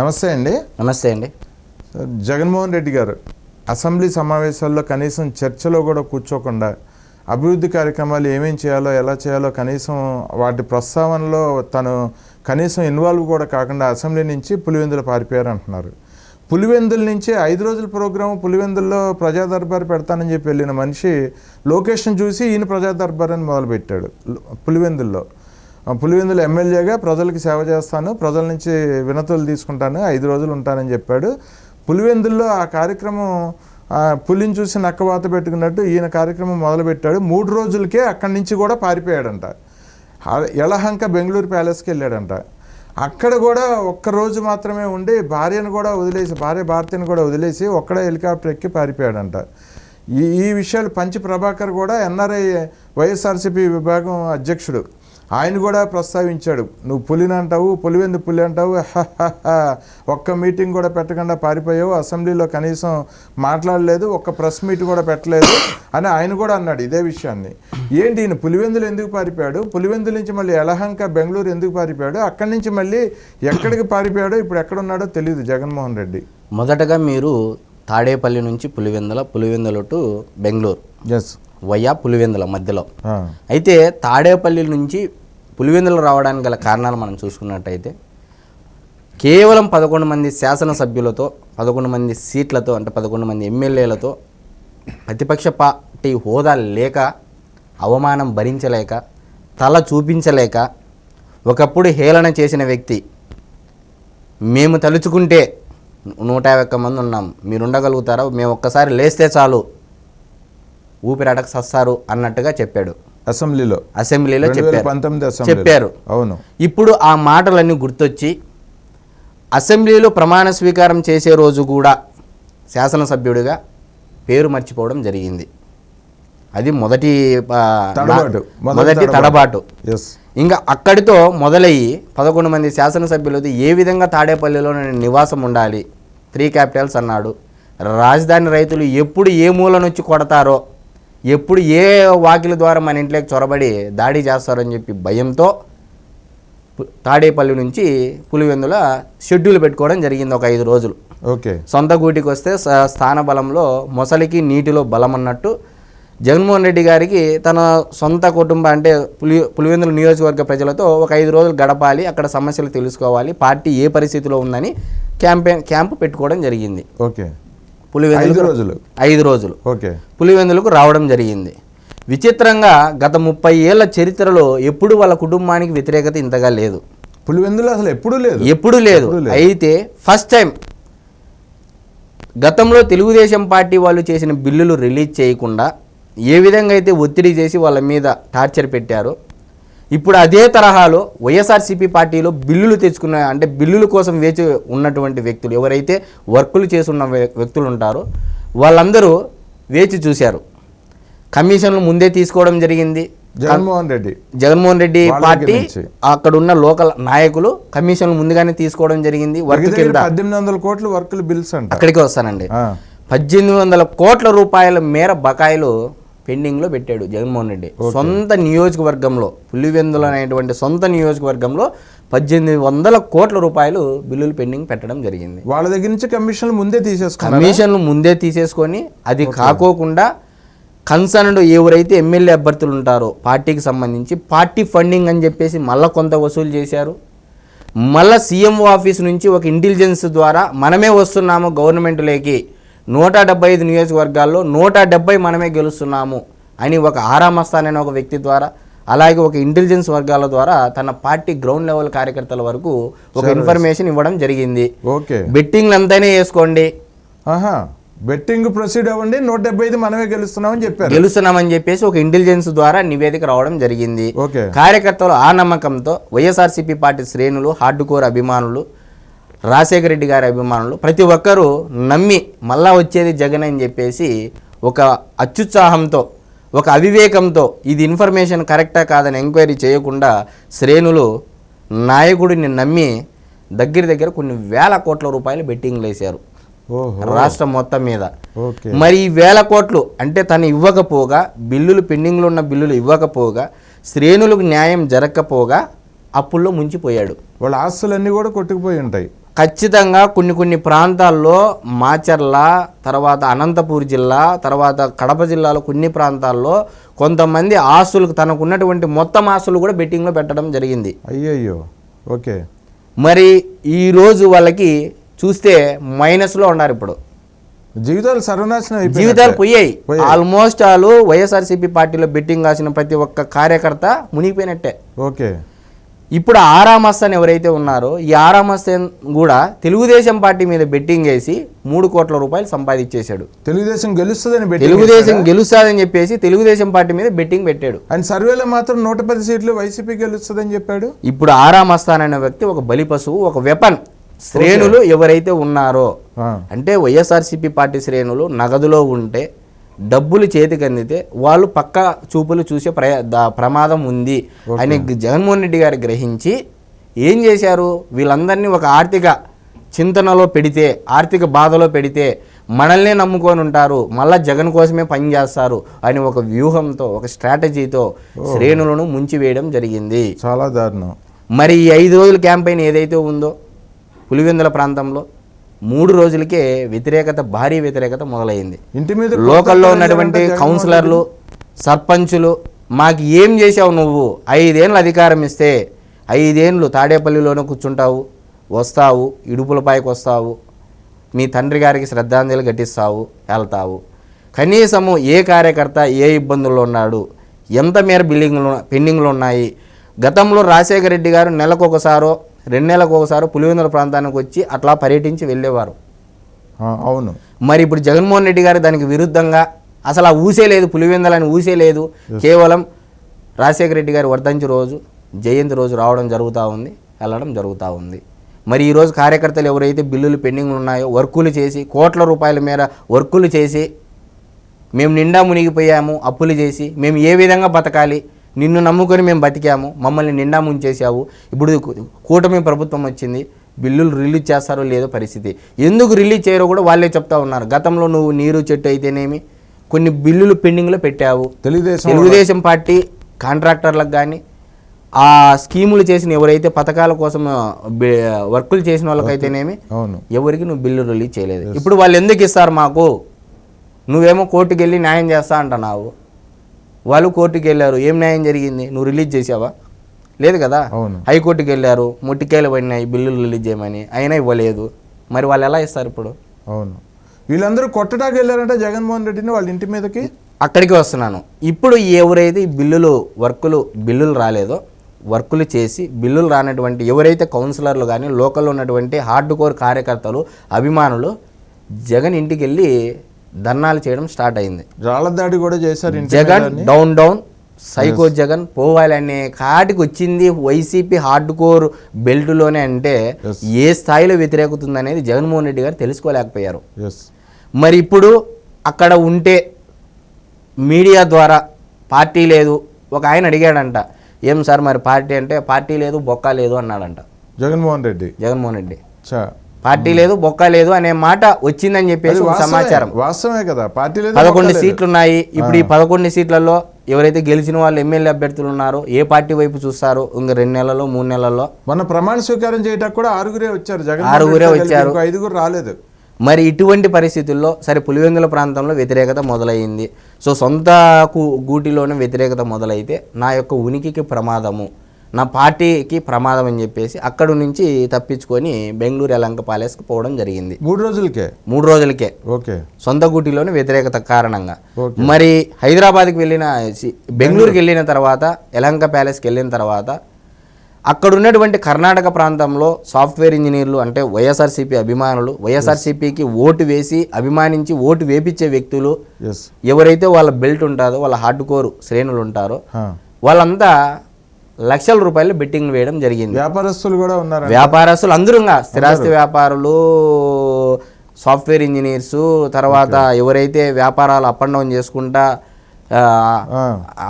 నమస్తే అండి. నమస్తే అండి. జగన్మోహన్ రెడ్డి గారు అసెంబ్లీ సమావేశాల్లో కనీసం చర్చలో కూడా కూర్చోకుండా అభివృద్ధి కార్యక్రమాలు ఏమేం చేయాలో ఎలా చేయాలో కనీసం వాటి ప్రస్తావనలో తను కనీసం ఇన్వాల్వ్ కూడా కాకుండా అసెంబ్లీ నుంచి పులివెందులు పారిపోయారు అంటున్నారు. పులివెందుల నుంచి ఐదు రోజుల ప్రోగ్రాం పులివెందుల్లో ప్రజా దర్బార్ పెడతానని చెప్పి వెళ్ళిన మనిషి లొకేషన్ చూసి ఈయన ప్రజా దర్బార్ అని మొదలుపెట్టాడు. పులివెందుల్లో పులివెందుల ఎమ్మెల్యేగా ప్రజలకు సేవ చేస్తాను. ప్రజల నుంచి వినతులు తీసుకుంటాను. ఐదు రోజులు ఉంటానని చెప్పాడు. పులివెందుల్లో ఆ కార్యక్రమం పులిని చూసి నక్కవాత పెట్టుకున్నట్టు ఈయన కార్యక్రమం మొదలుపెట్టాడు. మూడు రోజులకే అక్కడి నుంచి కూడా పారిపోయాడంట. ఎలహంక యలహంక బెంగళూరు ప్యాలెస్కి వెళ్ళాడంట. అక్కడ కూడా ఒక్క రోజు మాత్రమే ఉండి భార్యను కూడా వదిలేసి భార్య భారతిని కూడా వదిలేసి ఒక్కడే హెలికాప్టర్ ఎక్కి పారిపోయాడంట. ఈ ఈ విషయాలు పంచి ప్రభాకర్ కూడా ఎన్ఆర్ఐ వైఎస్ఆర్సీపీ విభాగం అధ్యక్షుడు. ఆయన కూడా ప్రస్తావించాడు నువ్వు పులిని అంటావు పులివెందు పులి అంటావు. ఒక్క మీటింగ్ కూడా పెట్టకుండా పారిపోయావు అసెంబ్లీలో కనీసం మాట్లాడలేదు ఒక్క ప్రెస్ మీట్ కూడా పెట్టలేదు అని ఆయన కూడా అన్నాడు ఇదే విషయాన్ని. ఏంటి ఈయన పులివెందులు ఎందుకు పారిపోయాడు? పులివెందుల నుంచి మళ్ళీ యలహంక బెంగళూరు ఎందుకు పారిపోయాడు? అక్కడి నుంచి మళ్ళీ ఎక్కడికి పారిపోయాడో ఇప్పుడు ఎక్కడున్నాడో తెలియదు జగన్మోహన్ రెడ్డి. మొదటగా మీరు తాడేపల్లి నుంచి Pulivendula Pulivendula to Bengaluru. Yes via Pulivendula మధ్యలో. అయితే తాడేపల్లి నుంచి పులివెందులు రావడానికి గల కారణాలు మనం చూసుకున్నట్టయితే కేవలం పదకొండు మంది శాసనసభ్యులతో పదకొండు మంది సీట్లతో అంటే పదకొండు మంది ఎమ్మెల్యేలతో ప్రతిపక్ష పార్టీ హోదా లేక అవమానం భరించలేక తల చూపించలేక ఒకప్పుడు హేళన చేసిన వ్యక్తి మేము తలుచుకుంటే నూట యాభై ఒక్క మంది ఉన్నాం మీరు ఉండగలుగుతారా? మేము ఒక్కసారి లేస్తే చాలు ఊపిరాటకు సస్తారు అన్నట్టుగా చెప్పాడు. అసెంబ్లీలో. అసెంబ్లీలో చెప్పారు. చెప్పారు. అవును. ఇప్పుడు ఆ మాటలన్నీ గుర్తొచ్చి అసెంబ్లీలో ప్రమాణ స్వీకారం చేసే రోజు కూడా శాసనసభ్యుడిగా పేరు మర్చిపోవడం జరిగింది. అది మొదటి మొదటి తడబాటు. ఇంకా అక్కడితో మొదలయ్యి పదకొండు మంది శాసనసభ్యులతో ఏ విధంగా తాడేపల్లిలో నివాసం ఉండాలి? త్రీ క్యాపిటల్స్ అన్నాడు. రాజధాని రైతులు ఎప్పుడు ఏ మూల నుంచి కొడతారో ఎప్పుడు ఏ వాకిల ద్వారా మన ఇంట్లోకి చొరబడి దాడి చేస్తారని చెప్పి భయంతో తాడేపల్లి నుంచి పులివెందుల షెడ్యూల్ పెట్టుకోవడం జరిగింది ఒక ఐదు రోజులు. ఓకే. సొంత గూటికి వస్తే స్థాన బలంలో మొసలికి నీటిలో బలం అన్నట్టు జగన్మోహన్ రెడ్డి గారికి తన సొంత కుటుంబ అంటే పులి పులివెందుల నియోజకవర్గ ప్రజలతో ఒక ఐదు రోజులు గడపాలి అక్కడ సమస్యలు తెలుసుకోవాలి పార్టీ ఏ పరిస్థితిలో ఉందని క్యాంపెయిన్ క్యాంపు పెట్టుకోవడం జరిగింది. ఓకే. ఐదు పులివెందులు రోజులు. ఐదు రోజులు. ఓకే. పులివెందులకు రావడం జరిగింది. విచిత్రంగా గత ముప్పై ఏళ్ళ చరిత్రలో ఎప్పుడు వాళ్ళ కుటుంబానికి వ్యతిరేకత ఇంతగా లేదు. పులివెందులు అసలు ఎప్పుడు లేదు. ఎప్పుడూ లేదు. అయితే ఫస్ట్ టైం గతంలో తెలుగుదేశం పార్టీ వాళ్ళు చేసిన బిల్లులు రిలీజ్ చేయకుండా ఏ విధంగా అయితే ఒత్తిడి చేసి వాళ్ళ మీద టార్చర్ పెట్టారో ఇప్పుడు అదే తరహాలో వైఎస్ఆర్సీపీ పార్టీలో బిల్లులు తెచ్చుకున్న అంటే బిల్లుల కోసం వేచి ఉన్నటువంటి వ్యక్తులు ఎవరైతే వర్కులు చేస్తున్న వ్య- వ్యక్తులు ఉంటారో వాళ్ళందరూ వేచి చూశారు. కమిషన్లు ముందే తీసుకోవడం జరిగింది. జగన్మోహన్ రెడ్డి. జగన్మోహన్ రెడ్డి పార్టీ. అక్కడ ఉన్న లోకల్ నాయకులు కమిషన్లు ముందుగానే తీసుకోవడం జరిగింది. వర్క్ పద్దెనిమిది వందల కోట్లు వర్కులు బిల్స్ అక్కడికి వస్తానండి. పద్దెనిమిది వందల కోట్ల రూపాయల మేర బకాయిలు పెండింగ్లో పెట్టాడు జగన్మోహన్ రెడ్డి. సొంత నియోజకవర్గంలో పులివెందులు అనేటువంటి సొంత నియోజకవర్గంలో పద్దెనిమిది వందల కోట్ల రూపాయలు బిల్లులు పెండింగ్ పెట్టడం జరిగింది. వాళ్ళ దగ్గర నుంచి కమిషన్లు ముందే తీసేసుకున్నారు? కమిషన్లు ముందే తీసేసుకొని అది కాకోకుండా కన్సర్న్డ్ ఎవరైతే ఎమ్మెల్యే అభ్యర్థులు ఉంటారో పార్టీకి సంబంధించి పార్టీ ఫండింగ్ అని చెప్పేసి మళ్ళా కొంత వసూలు చేశారు. మళ్ళా సీఎంఓ ఆఫీస్ నుంచి ఒక ఇంటెలిజెన్స్ ద్వారా మనమే వస్తున్నాము గవర్నమెంట్లోకి. నూట డెబ్బై ఐదు నియోజకవర్గాల్లో నూట డెబ్బై మనమే గెలుస్తున్నాము అని ఒక ఆరామస్థాన్ అనే ఒక వ్యక్తి ద్వారా అలాగే ఒక ఇంటెలిజెన్స్ వర్గాల ద్వారా తన పార్టీ గ్రౌండ్ లెవెల్ కార్యకర్తల వరకు ఒక ఇన్ఫర్మేషన్ ఇవ్వడం జరిగింది. ఓకే. బెట్టింగ్లు అంతానే వేసుకోండి. ఆహా. బెట్టింగ్ ప్రొసీడ్ అవ్వండి నూట డెబ్బై ఐదు మనమే గెలుస్తున్నామని చెప్పారు. గెలుస్తున్నామని చెప్పేసి ఒక ఇంటెలిజెన్స్ ద్వారా నివేదిక రావడం జరిగింది. ఓకే. కార్యకర్తలు ఆ నమ్మకంతో వైఎస్ఆర్సీపీ పార్టీ శ్రేణులు హార్డ్ కోర్ అభిమానులు రాజశేఖర రెడ్డి గారి అభిమానులు. ప్రతి ఒక్కరూ నమ్మి మళ్ళా వచ్చేది జగన్ అని చెప్పేసి ఒక అత్యుత్సాహంతో ఒక అవివేకంతో ఇది ఇన్ఫర్మేషన్ కరెక్టా కాదని ఎంక్వైరీ చేయకుండా శ్రేణులు నాయకుడిని నమ్మి దగ్గర దగ్గర కొన్ని వేల కోట్ల రూపాయలు బెట్టింగ్లు వేశారు రాష్ట్రం మొత్తం మీద. మరి ఈ వేల కోట్లు అంటే తను ఇవ్వకపోగా బిల్లులు పెండింగ్లో ఉన్న బిల్లులు ఇవ్వకపోగా శ్రేణులకు న్యాయం జరగకపోగా అప్పుల్లో ముంచిపోయాడు. వాళ్ళ ఆస్తులన్నీ కూడా కొట్టుకుపోయి ఉంటాయి. ఖచ్చితంగా కొన్ని కొన్ని ప్రాంతాల్లో మాచర్ల తర్వాత అనంతపూర్ జిల్లా తర్వాత కడప జిల్లాలో కొన్ని ప్రాంతాల్లో కొంతమంది ఆస్తులకు తనకు ఉన్నటువంటి మొత్తం ఆస్తులు కూడా బెట్టింగ్లో పెట్టడం జరిగింది. అయ్యయ్యో. ఓకే. మరి ఈరోజు వాళ్ళకి చూస్తే మైనస్లో ఉన్నారు ఇప్పుడు. జీవితాలు సర్వనాశనం. జీవితాలు పోయాయి. పోయాయి. ఆల్మోస్ట్ వాళ్ళు వైఎస్ఆర్సీపీ పార్టీలో బెట్టింగ్ కాసిన ప్రతి ఒక్క కార్యకర్త మునిగిపోయినట్టే. ఓకే. ఇప్పుడు ఆరామస్తాన్ ఎవరైతే ఉన్నారో ఈ ఆరామస్తాన్ కూడా తెలుగుదేశం పార్టీ మీద బెట్టింగ్ వేసి మూడు కోట్ల రూపాయలు సంపాదించేశాడు. తెలుగుదేశం గెలుస్తుందని తెలుగుదేశం? గెలుస్తాదని చెప్పేసి తెలుగుదేశం పార్టీ మీద బెట్టింగ్ పెట్టాడు. ఆయన సర్వేలో మాత్రం నూట పది సీట్లు వైసీపీ గెలుస్తుందని చెప్పాడు. ఇప్పుడు ఆరామస్తాన్ అనే వ్యక్తి ఒక బలి పశువు ఒక వెపన్ శ్రేణులు ఎవరైతే ఉన్నారో అంటే వైఎస్ఆర్సీపీ పార్టీ శ్రేణులు నగదులో ఉంటే డబ్బులు చేతికి అందితే వాళ్ళు పక్క చూపులు చూసే ప్ర ద- ప్రమాదం ఉంది అని జగన్మోహన్ రెడ్డి గారు గ్రహించి ఏం చేశారు? వీళ్ళందరినీ ఒక ఆర్థిక చింతనలో పెడితే ఆర్థిక బాధలో పెడితే మనల్నే నమ్ముకొని ఉంటారు. మళ్ళా జగన్ కోసమే పనిచేస్తారు అని ఒక వ్యూహంతో ఒక స్ట్రాటజీతో శ్రేణులను ముంచివేయడం జరిగింది. చాలా దారుణం. మరి ఈ ఐదు రోజుల క్యాంపెయిన్ ఏదైతే ఉందో పులివెందుల ప్రాంతంలో? మూడు రోజులకే వ్యతిరేకత భారీ వ్యతిరేకత మొదలైంది. ఇంటి మీద లోకల్లో ఉన్నటువంటి కౌన్సిలర్లు సర్పంచులు మాకు ఏం చేసావు నువ్వు? ఐదేళ్ళు అధికారం ఇస్తే ఐదేళ్ళు తాడేపల్లిలోనే కూర్చుంటావు వస్తావు ఇడుపులపాయకు వస్తావు మీ తండ్రి గారికి శ్రద్ధాంజలి ఘటిస్తావు వెళ్తావు. కనీసము ఏ కార్యకర్త ఏ ఇబ్బందుల్లో ఉన్నాడు ఎంత మేర బిల్డింగ్లు పెండింగ్లు ఉన్నాయి? గతంలో రాజశేఖర రెడ్డి గారు నెలకు ఒకసారో రెండు నెలలకు ఒకసారో పులివెందుల ప్రాంతానికి వచ్చి అట్లా పర్యటించి వెళ్ళేవారు. అవును. మరి ఇప్పుడు జగన్మోహన్ రెడ్డి గారు దానికి విరుద్ధంగా అసలు ఆ ఊసే లేదు పులివెందలని ఊసే లేదు. కేవలం రాజశేఖర రెడ్డి గారి వర్ధంతి రోజు జయంతి రోజు రావడం జరుగుతూ ఉంది వెళ్ళడం జరుగుతూ ఉంది. మరి ఈరోజు కార్యకర్తలు ఎవరైతే బిల్లులు పెండింగ్ ఉన్నాయో వర్కులు చేసి కోట్ల రూపాయల మేర వర్కులు చేసి మేము నిండా మునిగిపోయాము అప్పులు చేసి మేము ఏ విధంగా బతకాలి నిన్ను నమ్ముకొని మేము బతికాము మమ్మల్ని నిండా ముంచేసావు ఇప్పుడు కూటమి ప్రభుత్వం వచ్చింది బిల్లులు రిలీజ్ చేస్తారో లేదో పరిస్థితి. ఎందుకు రిలీజ్ చేయరో కూడా వాళ్ళే చెప్తా ఉన్నారు. గతంలో నువ్వు నీరు చెట్టు అయితేనేమి కొన్ని బిల్లులు పెండింగ్లో పెట్టావు. తెలుగుదేశం తెలుగుదేశం పార్టీ కాంట్రాక్టర్లకు కానీ ఆ స్కీములు చేసిన ఎవరైతే పథకాల కోసం వర్కులు చేసిన వాళ్ళకైతేనేమి ఎవరికి నువ్వు బిల్లు రిలీజ్ చేయలేదు. ఇప్పుడు వాళ్ళు ఎందుకు ఇస్తారు మాకు? నువ్వేమో కోర్టుకి వెళ్ళి న్యాయం చేస్తా అంటున్నావు. వాళ్ళు కోర్టుకి వెళ్ళారు. ఏం న్యాయం జరిగింది? నువ్వు రిలీజ్ చేసావా? లేదు కదా. హైకోర్టుకి వెళ్ళారు. ముట్టికాయలు పడినాయి. బిల్లులు రిలీజ్ చేయమని. అయినా ఇవ్వలేదు. మరి వాళ్ళు ఎలా ఇస్తారు ఇప్పుడు? అవును. వీళ్ళందరూ కొట్టడానికి వెళ్ళారంటే జగన్మోహన్ రెడ్డిని వాళ్ళ ఇంటి మీదకి? అక్కడికి వస్తున్నాను. ఇప్పుడు ఎవరైతే బిల్లులు వర్కులు బిల్లులు రాలేదో వర్కులు చేసి బిల్లులు రానటువంటి ఎవరైతే కౌన్సిలర్లు కానీ లోకల్లో ఉన్నటువంటి హార్డ్ కోర్ కార్యకర్తలు అభిమానులు జగన్ ఇంటికి వెళ్ళి ధర్నాలు చేయడం స్టార్ట్ అయింది. రాళ్ళ దాడి కూడా చేశారు Jagan. Down down psycho Jagan పోవాలనే కాటికి వచ్చింది వైసీపీ హార్డ్ కోర్ బెల్ట్లోనే అంటే. ఏ స్థాయిలో వ్యతిరేకత ఉందనేది జగన్మోహన్ రెడ్డి గారు తెలుసుకోలేకపోయారు. మరి ఇప్పుడు అక్కడ ఉంటే మీడియా ద్వారా పార్టీ లేదు ఒక ఆయన అడిగాడంట ఏం సార్ మరి పార్టీ అంటే పార్టీ లేదు బొక్క లేదు అన్నాడంట. జగన్మోహన్ రెడ్డి. జగన్మోహన్ రెడ్డి. చా పార్టీ లేదు బొక్క లేదు అనే మాట వచ్చిందని చెప్పేసి. సమాచారం. వాస్తవమే కదా. పార్టీ లేదు పదకొండు. సీట్లు ఉన్నాయి ఇప్పుడు ఈ పదకొండు సీట్లలో ఎవరైతే గెలిచిన వాళ్ళు ఎమ్మెల్యే అభ్యర్థులు ఉన్నారో ఏ పార్టీ వైపు చూస్తారు ఇంకా రెండు నెలల్లో మూడు నెలల్లో? మొన్న ప్రమాణ స్వీకారం చేయటానికి కూడా ఆరుగురే వచ్చారు. జగన్ ఆరుగురే వచ్చారు. ఐదుగురు రాలేదు. మరి ఇటువంటి పరిస్థితుల్లో సరే పులివెందుల ప్రాంతంలో వ్యతిరేకత మొదలైంది సో సొంత గూటిలోనే వ్యతిరేకత మొదలైతే నా యొక్క ఉనికికి ప్రమాదము. నా పార్టీకి ప్రమాదం అని చెప్పేసి అక్కడి నుంచి తప్పించుకొని బెంగళూరు యలంక ప్యాలెస్కి పోవడం జరిగింది. మూడు రోజులకే? మూడు రోజులకే. ఓకే. సొంత గూటిలోని వ్యతిరేకత కారణంగా. మరి హైదరాబాద్కి వెళ్ళిన బెంగళూరుకి వెళ్ళిన తర్వాత యలంక ప్యాలెస్కి వెళ్ళిన తర్వాత అక్కడ ఉన్నటువంటి కర్ణాటక ప్రాంతంలో సాఫ్ట్వేర్ ఇంజనీర్లు అంటే వైఎస్ఆర్సీపీ అభిమానులు వైఎస్ఆర్సీపీకి ఓటు వేసి అభిమానించి ఓటు వేపించే వ్యక్తులు ఎవరైతే వాళ్ళ బెల్ట్ ఉంటుందో వాళ్ళ హార్డ్ కోర్ శ్రేణులు ఉంటారో వాళ్ళంతా లక్షల రూపాయలు బెట్టింగ్ వేయడం జరిగింది. వ్యాపారస్తులు కూడా ఉన్నారు వ్యాపారస్తులు అందరూ స్థిరాస్తి వ్యాపారులు సాఫ్ట్వేర్ ఇంజనీర్స్ తర్వాత ఎవరైతే వ్యాపారాలు అప్ అండ్ డౌన్ చేసుకుంటా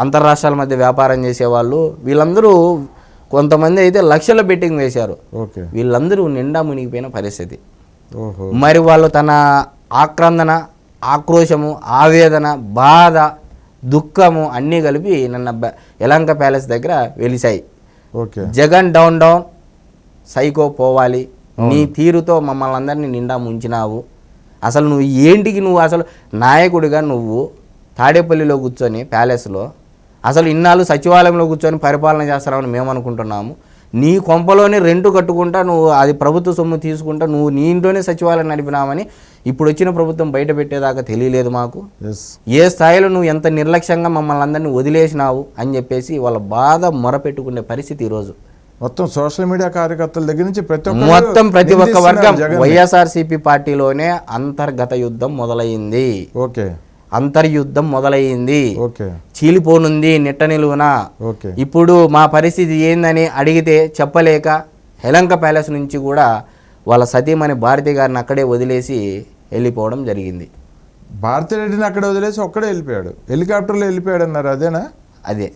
అంతర్రాష్ట్రాల మధ్య వ్యాపారం చేసేవాళ్ళు వీళ్ళందరూ కొంతమంది అయితే లక్షల బెట్టింగ్ వేశారు. వీళ్ళందరూ నిండా మునిగిపోయిన పరిస్థితి. మరి వాళ్ళు తన ఆక్రందన ఆక్రోశము ఆవేదన బాధ దుఃఖము అన్నీ కలిపి నన్న యలంక ప్యాలెస్ దగ్గర వెలిశాయి. Okay. Jagan down down psycho పోవాలి. నీ తీరుతో మమ్మల్ని అందరినీ నిండా ముంచినావు. అసలు నువ్వు ఏంటికి నువ్వు అసలు నాయకుడిగా నువ్వు తాడేపల్లిలో కూర్చొని ప్యాలెస్లో అసలు ఇన్నాళ్ళు సచివాలయంలో కూర్చొని పరిపాలన చేస్తామని మేము అనుకుంటున్నాము. నీ కొంపలోనే రెంట్ కట్టుకుంటా నువ్వు అది ప్రభుత్వ సొమ్ము తీసుకుంటా నువ్వు నీ ఇంట్లోనే సచివాలయం నడిపినామని ఇప్పుడు వచ్చిన ప్రభుత్వం బయట పెట్టేదాకా తెలియలేదు మాకు. ఏ స్థాయిలో నువ్వు ఎంత నిర్లక్ష్యంగా మమ్మల్ని అందరినీ వదిలేసినావు అని చెప్పేసి వాళ్ళ బాధ మొరపెట్టుకునే పరిస్థితి ఈరోజు. మొత్తం సోషల్ మీడియా కార్యకర్తల దగ్గర నుంచి ప్రతి మొత్తం ప్రతి ఒక్క వర్గం. వైఎస్ఆర్సీపీ పార్టీలోనే అంతర్గత యుద్ధం మొదలైంది ఓకే. అంతర్యుద్ధం మొదలైంది ఓకే. చీలిపోనుంది నిట్ట నిలువున. ఓకే. ఇప్పుడు మా పరిస్థితి ఏందని అడిగితే చెప్పలేక హెలంక ప్యాలెస్ నుంచి కూడా వాళ్ళ సతీమణి భారతి గారిని అక్కడే వదిలేసి వెళ్ళిపోవడం జరిగింది. భారతిరెడ్డిని అక్కడ వదిలేసి ఒక్కడే వెళ్ళిపోయాడు. హెలికాప్టర్లో వెళ్ళిపోయాడు అన్నారు. అదేనా? అదే.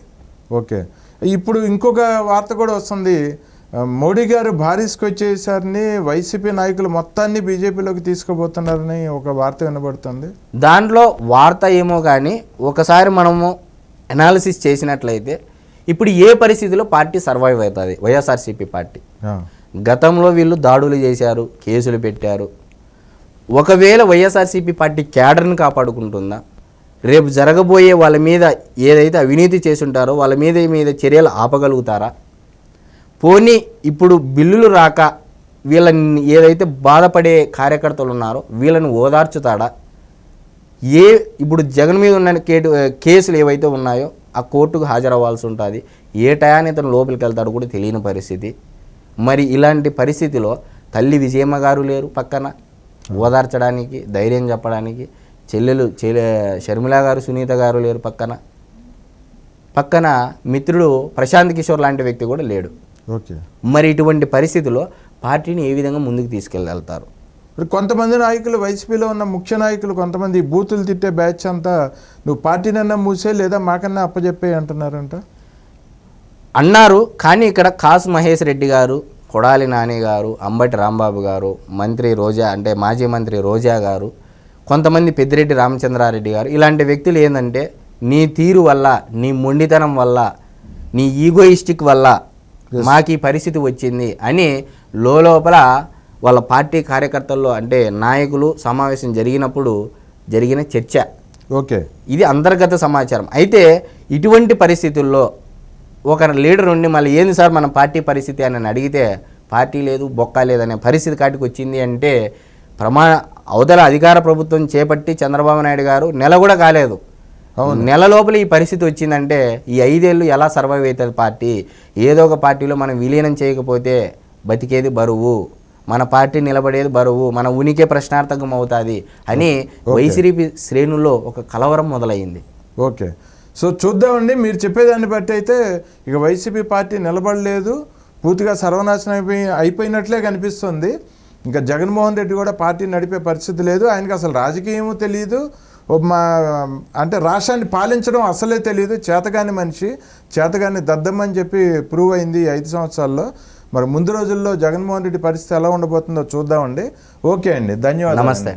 ఓకే. ఇప్పుడు ఇంకొక వార్త కూడా వస్తుంది. మోడీ గారు భారీస్కి వచ్చేసరిని వైసీపీ నాయకులు మొత్తాన్ని బీజేపీలోకి తీసుకుపోతున్నారని ఒక వార్త వినబడుతుంది. దాంట్లో వార్త ఏమో కానీ ఒకసారి మనము అనాలిసిస్ చేసినట్లయితే ఇప్పుడు ఏ పరిస్థితిలో పార్టీ సర్వైవ్ అవుతుంది? YSRCP party. గతంలో వీళ్ళు దాడులు చేశారు కేసులు పెట్టారు. ఒకవేళ వైఎస్ఆర్సీపీ పార్టీ క్యాడర్ని కాపాడుకుంటుందా? రేపు జరగబోయే వాళ్ళ మీద ఏదైతే అవినీతి చేసుంటారో వాళ్ళ మీద మీద చర్యలు ఆపగలుగుతారా? పోనీ ఇప్పుడు బిల్లులు రాక వీళ్ళని ఏదైతే బాధపడే కార్యకర్తలు ఉన్నారో వీళ్ళని ఓదార్చుతాడా? ఏ ఇప్పుడు జగన్ మీద ఉన్న కేటు కేసులు ఏవైతే ఉన్నాయో ఆ కోర్టుకు హాజరవ్వాల్సి ఉంటుంది. ఏ టయాన్ని ఇతను లోపలికి వెళ్తాడో కూడా తెలియని పరిస్థితి. మరి ఇలాంటి పరిస్థితిలో తల్లి విజయమ్మ గారు లేరు పక్కన. ఓదార్చడానికి ధైర్యం చెప్పడానికి చెల్లెలు చెల్లె షర్మిల గారు సునీత గారు లేరు పక్కన. పక్కన మిత్రుడు ప్రశాంత్ కిషోర్ లాంటి వ్యక్తి కూడా లేడు. ఓకే. మరి ఇటువంటి పరిస్థితిలో పార్టీని ఏ విధంగా ముందుకు ఇప్పుడు కొంతమంది నాయకులు వైసీపీలో ఉన్న ముఖ్య నాయకులు కొంతమంది బూతులు తిట్టే బ్యాచ్ అంతా నువ్వు పార్టీనన్నా మూసే లేదా మాకన్నా అప్పచెప్పే అంటున్నారంట? అన్నారు. కానీ ఇక్కడ కాసు మహేష్ రెడ్డి గారు కొడాలి నాని గారు అంబటి రాంబాబు గారు మంత్రి రోజా అంటే మాజీ మంత్రి రోజా గారు కొంతమంది పెద్దిరెడ్డి రామచంద్రారెడ్డి గారు ఇలాంటి వ్యక్తులు ఏంటంటే నీ తీరు వల్ల నీ మొండితనం వల్ల నీ ఈగోయిస్టిక్ వల్ల మాకు ఈ పరిస్థితి వచ్చింది అని లోపల వాళ్ళ పార్టీ కార్యకర్తల్లో అంటే నాయకులు సమావేశం జరిగినప్పుడు జరిగిన చర్చ. ఓకే. ఇది అంతర్గత సమాచారం. అయితే ఇటువంటి పరిస్థితుల్లో ఒక లీడర్ ఉండి మళ్ళీ ఏంది సార్ మన పార్టీ పరిస్థితి అని అడిగితే పార్టీ లేదు బొక్క లేదనే పరిస్థితి కాటికి వచ్చింది అంటే ప్రమా అవతల అధికార ప్రభుత్వం చేపట్టి చంద్రబాబు నాయుడు గారు నెల కూడా కాలేదు. నెల లోపల ఈ పరిస్థితి వచ్చిందంటే ఈ ఐదేళ్ళు ఎలా సర్వైవ్ అవుతుంది పార్టీ? ఏదో ఒక పార్టీలో మనం విలీనం చేయకపోతే బతికేది బరువు. మన పార్టీ నిలబడేది బరువు. మన ఉనికి ప్రశ్నార్థకం అవుతుంది అని వైసీపీ శ్రేణుల్లో ఒక కలవరం మొదలైంది. ఓకే. సో చూద్దామండి మీరు చెప్పేదాన్ని బట్టి అయితే ఇక వైసీపీ పార్టీ నిలబడలేదు. పూర్తిగా సర్వనాశనం అయిపోయి అయిపోయినట్లే కనిపిస్తుంది. ఇంకా జగన్మోహన్ రెడ్డి కూడా పార్టీ నడిపే పరిస్థితి లేదు. ఆయనకి అసలు రాజకీయము తెలియదు మా అంటే రాష్ట్రాన్ని పాలించడం అసలే తెలియదు చేతగాని మనిషి చేతగాని దద్దమ్మని చెప్పి ప్రూవ్ అయింది ఐదు సంవత్సరాల్లో. మరి ముందు రోజుల్లో జగన్మోహన్ రెడ్డి పరిస్థితి ఎలా ఉండబోతుందో చూద్దామండి. ఓకే అండి ధన్యవాదాలు. నమస్తే అండి.